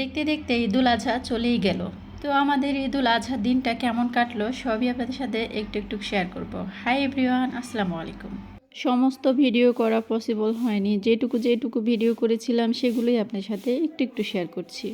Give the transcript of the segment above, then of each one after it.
দেখতে দেখতে ঈদুল আজহা চলেই গেল। তো আমাদের ঈদুল আজহার দিনটা কেমন কাটলো সবই আপনাদের সাথে একটু একটু শেয়ার করব। হাই এভরিওয়ান আসসালামু আলাইকুম। সমস্ত ভিডিও করা পসিবল হয়নি। যেটুকু যেটুকু ভিডিও করেছিলাম সেগুলোই আপনার সাথে একটু একটু শেয়ার করছি।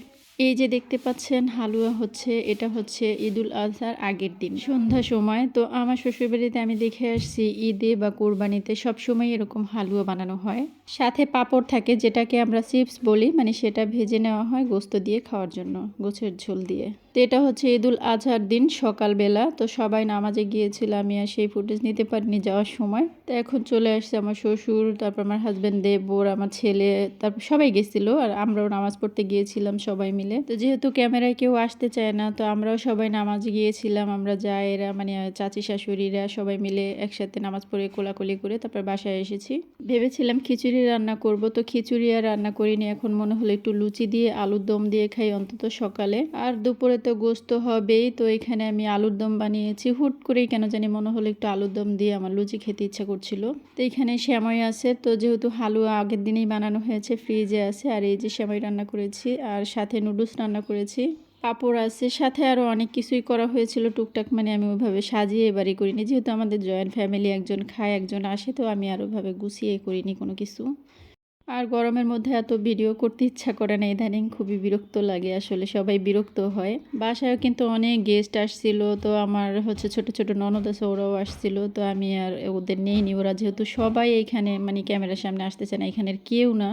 এই যে দেখতে পাচ্ছেন, হালুয়া হচ্ছে, এটা হচ্ছে ঈদুল আজহার আগের দিন। সন্ধ্যা সময়, তো আমার শ্বশুরবাড়িতে আমি দেখে আসছি, ঈদে বা কোরবানিতে সবসময় এরকম হালুয়া বানানো হয়। সাথে পাপড় থাকে, যেটাকে আমরা চিপস বলি মানে সেটা ভেজে নেওয়া হয় গোস্ত দিয়ে খাওয়ার জন্য, গোছের ঝোল দিয়ে। তো এটা হচ্ছে ঈদুল আজহার দিন সকালবেলা। তো সবাই নামাজে গিয়েছিল, আমি আর সেই ফুটেজ নিতে পারিনি যাওয়ার সময়। তো এখন চলে আসছে আমার শ্বশুর, তারপর আমার হাজব্যান্ড দেব বোর আমার ছেলে, তারপর সবাই গেছিল আর আমরাও নামাজ পড়তে গিয়েছিলাম সবাই মিলে। তো যেহেতু ক্যামেরায় কেউ আসতে চায় না, তো আমরাও সবাই নামাজ গিয়েছিলাম, আমরা যাই এরা মানে চাচি শাশুড়িরা সবাই মিলে একসাথে নামাজ পড়ে কোলাকুলি করে তারপর বাসায় এসেছি। ভেবেছিলাম খিচুড়ি রান্না করব, তো খিচুড়ি আর রান্না করিনি, এখন মনে হলো একটু লুচি দিয়ে, আলুর দম দিয়ে খাই অন্তত সকালে। আর দুপুরে তো গোস্ত হবেই। তো এখানে আমি আলুর দম বানিয়েছি। হুট করেই কেন জানি মনে হলো একটু আলুর দম দিয়ে আমার লুচি খেতে ইচ্ছা করছিল। তো এখানে শ্যামাই আছে। তো যেহেতু হালুয়া আগের দিনেই বানানো হয়েছে, ফ্রিজে আছে। আর এই যে শ্যামাই রান্না করেছি আর সাথে নুডলস রান্না করেছি। পাপড় আছে। সাথে আরও অনেক কিছুই করা হয়েছিল টুকটাক। মানে আমি ওইভাবে সাজিয়ে এবারই করিনি। যেহেতু আমাদের জয়েন্ট ফ্যামিলি একজন খায়, একজন আসে, তো আমি আর ওইভাবে গুছিয়ে করিনি কোনো কিছু। আর গরমের মধ্যে এত ভিডিও করতে ইচ্ছা করে না, ইদানিং খুবই বিরক্ত লাগে, আসলে সবাই বিরক্ত হয়। বাসায়ও কিন্তু অনেক গেস্ট আসছিল, তো আমার হচ্ছে ছোট ছোট ননদ আছে, ওরাও আসছিল, তো আমি আর ওদের নেইনি ওরা যেহেতু সবাই এখানে মানে ক্যামেরার সামনে আসতেছে না, এখানের কেউ না,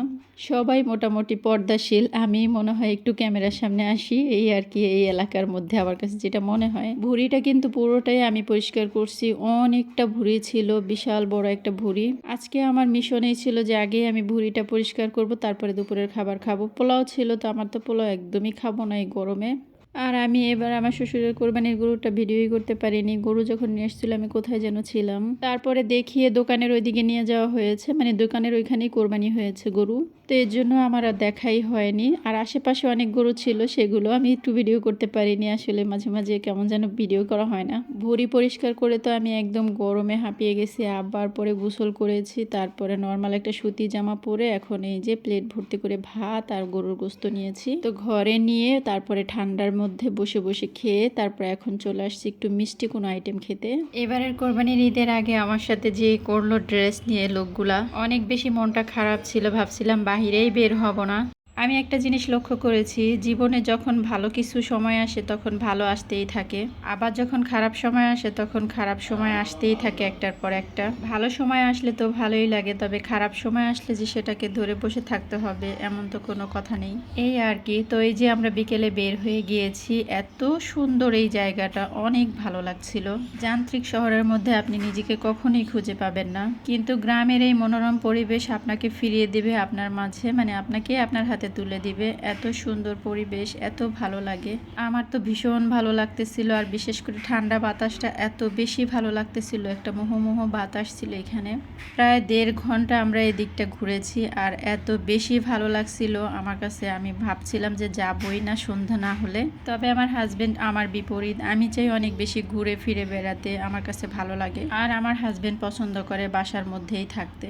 সবাই মোটামুটি পর্দাশীল। আমি মনে হয় একটু ক্যামেরার সামনে আসি, এই আর কি, এই এলাকার মধ্যে আমার কাছে যেটা মনে হয়। ভুড়িটা কিন্তু পুরোটাই আমি পরিষ্কার করছি, অনেকটা ভুড়ি ছিল, বিশাল বড় একটা ভুড়ি। আজকে আমার মিশনেই ছিল যে আগে আমি ভুড়িটা পরিষ্কার করব, তারপরে দুপুরের খাবার খাব। পোলাও ছিল তো আমার তো পোলাও একদমই খাব না এই গরমে। আর আমি এবার আমার শ্বশুরের কোরবানির গরুটা ভিডিওই করতে পারিনি। গরু যখন নিয়ে এসেছিল আমি কোথায় যেন ছিলাম। তারপরে দেখিয়ে দোকানের ওইদিকে নিয়ে যাওয়া হয়েছে। মানে দোকানের ওইখানেই কোরবানি হয়েছে গরু। তো এর জন্য আমার আর দেখাই হয়নি। আর আশেপাশে অনেক গরু ছিল, সেগুলো আমি একটু ভিডিও করতে পারিনি। আসলে মাঝে মাঝে কেমন যেন ভিডিও করা হয় না। ভুড়ি পরিষ্কার করে তো আমি একদম গরমে হাঁপিয়ে গেছি। আবার পরে গোসল করেছি। তারপরে নর্মাল একটা সুতি জামা পরে এখন এই যে প্লেট ভর্তি করে ভাত আর গরুর গোস্ত নিয়েছি। তো ঘরে নিয়ে তারপরে ঠান্ডার মধ্যে বসে বসে খেয়ে তারপর এখন চলে আসছি একটু মিষ্টি কোনো আইটেম খেতে। এবারের কোরবানির ঈদের আগে আমার সাথে যে করল ড্রেস নিয়ে লোকগুলা, অনেক বেশি মনটা খারাপ ছিল, ভাবছিলাম বাহিরেই বের হব না। আমি একটা জিনিস লক্ষ্য করেছি, জীবনে যখন ভালো কিছু সময় আসে তখন ভালো আসতেই থাকে। আবার যখন খারাপ সময় আসে তখন খারাপ সময় আসতেই থাকে একটার পর একটা। ভালো সময় আসলে তো ভালোই লাগে, তবে খারাপ সময় আসলে যে সেটাকে ধরে বসে থাকতে হবে এমন তো কোনো কথা নেই। এই আর কি। তো এই যে আমরা বিকেলে বের হয়ে গিয়েছি, এত সুন্দর এই জায়গাটা, অনেক ভালো লাগছিল। যান্ত্রিক শহরের মধ্যে আপনি নিজেকে কখনোই খুঁজে পাবেন না। কিন্তু গ্রামের এই মনোরম পরিবেশ আপনাকে ফিরিয়ে দেবে আপনার মাঝে মানে আপনাকে আপনার হাতে তুলে দিবে। এত সুন্দর পরিবেশ, এত ভালো লাগে। আমার তো ভীষণ ভালো লাগতেছিল আর বিশেষ করে ঠান্ডা বাতাসটা এত বেশি ভালো লাগতেছিল, একটা মোহমোহ বাতাস ছিল এখানে। প্রায় দেড় ঘণ্টা আমরা এই দিকটা ঘুরেছি আর এত বেশি ভালো লাগছিল। আমার কাছে আমি ভাবছিলাম যে যাবই না, সন্ধ্যা না হলে। তবে আমার হাজবেন্ড আমার বিপরীত। আমি চাই অনেক বেশি ঘুরে ফিরে বেড়াতে, আমার কাছে ভালো লাগে। আর আমার হাজবেন্ড পছন্দ করে বাসার মধ্যেই থাকতে।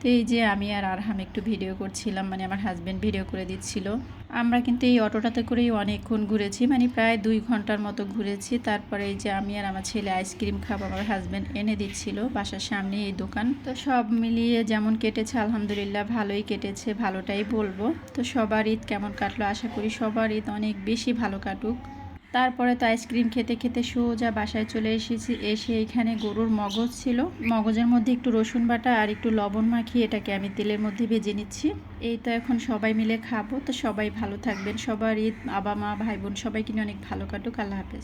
তো এই যে আমি আর আরহাম একটু ভিডিও করছিলাম মানে আমার হাজব্যান্ড ভিডিও করে দিচ্ছিল। আমরা কিন্তু এই অটোটাতে করেই অনেকক্ষণ ঘুরেছি মানে প্রায় দুই ঘণ্টার মতো ঘুরেছি। তারপরে এই যে আমি আর আমার ছেলে আইসক্রিম খাব, আমার হাজব্যান্ড এনে দিচ্ছিল বাসার সামনে এই দোকান। তো সব মিলিয়ে যেমন কেটেছে, আলহামদুলিল্লাহ ভালোই কেটেছে, ভালোটাই বলব। তো সবার ঈদ কেমন কাটলো? আশা করি সবার ঈদ অনেক বেশি ভালো কাটুক। তারপরে তো আইসক্রিম খেতে খেতে সোজা বাসায় চলে এসেছি। এসে এখানে গরুর মগজ ছিল। মগজের মধ্যে একটু রসুন বাটা আর একটু লবণ মাখিয়ে এটাকে আমি তেলের মধ্যে ভেজে নিচ্ছি। এই তো এখন সবাই মিলে খাব। তো সবাই ভালো থাকবেন। সবার ঈদ বাবা মা, ভাই, বোন সবাই কিনে অনেক ভালো কাটুক। আল্লাহ হাফেজ।